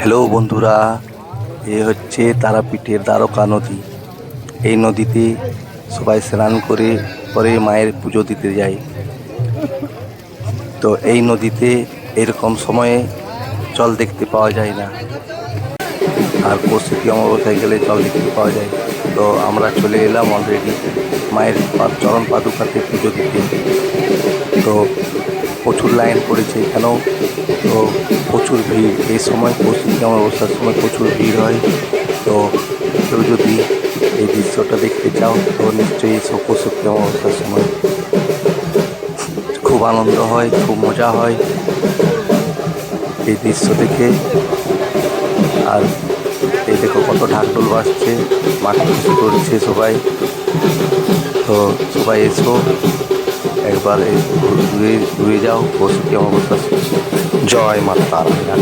Hello বন্ধুরা, এ হচ্ছে তারাপীঠের দ্বারকা নদী। এই নদীতে সবাই স্নান করে, পরে মায়ের পুজো দিতে যায়। তো এই নদীতে এরকম সময়ে জল দেখতে পাওয়া যায় না। আর কৌশিকী অমাবস্যায় গেলে জল দেখতে পাওয়া যায়। তো আমরা চলে এলাম অলরেডি মায়ের চরণ পাদুকাতে পুজো দিতে। তো প্রচুর লাইন পড়েছে এখানেও। তো প্রচুর ভিড়। এই সময় কৌশিকী অমাবস্যার সময় প্রচুর ভিড় হয়। তো কেউ যদি এই দৃশ্যটা দেখতে চাও, তো নিশ্চয়ই এসো কৌশিকী অমাবস্যার সময় খুব আনন্দ হয়, খুব মজা হয় এই দৃশ্য দেখে। আর এই দেখো কত ঢাকঢোল বাজছে, মাঠে খুশি করছে সবাই। তো সবাই এসো। একবার এই ঘুরে ঘুরে যাও কৌশিকী অমাবস্যা জয় মাতা তারা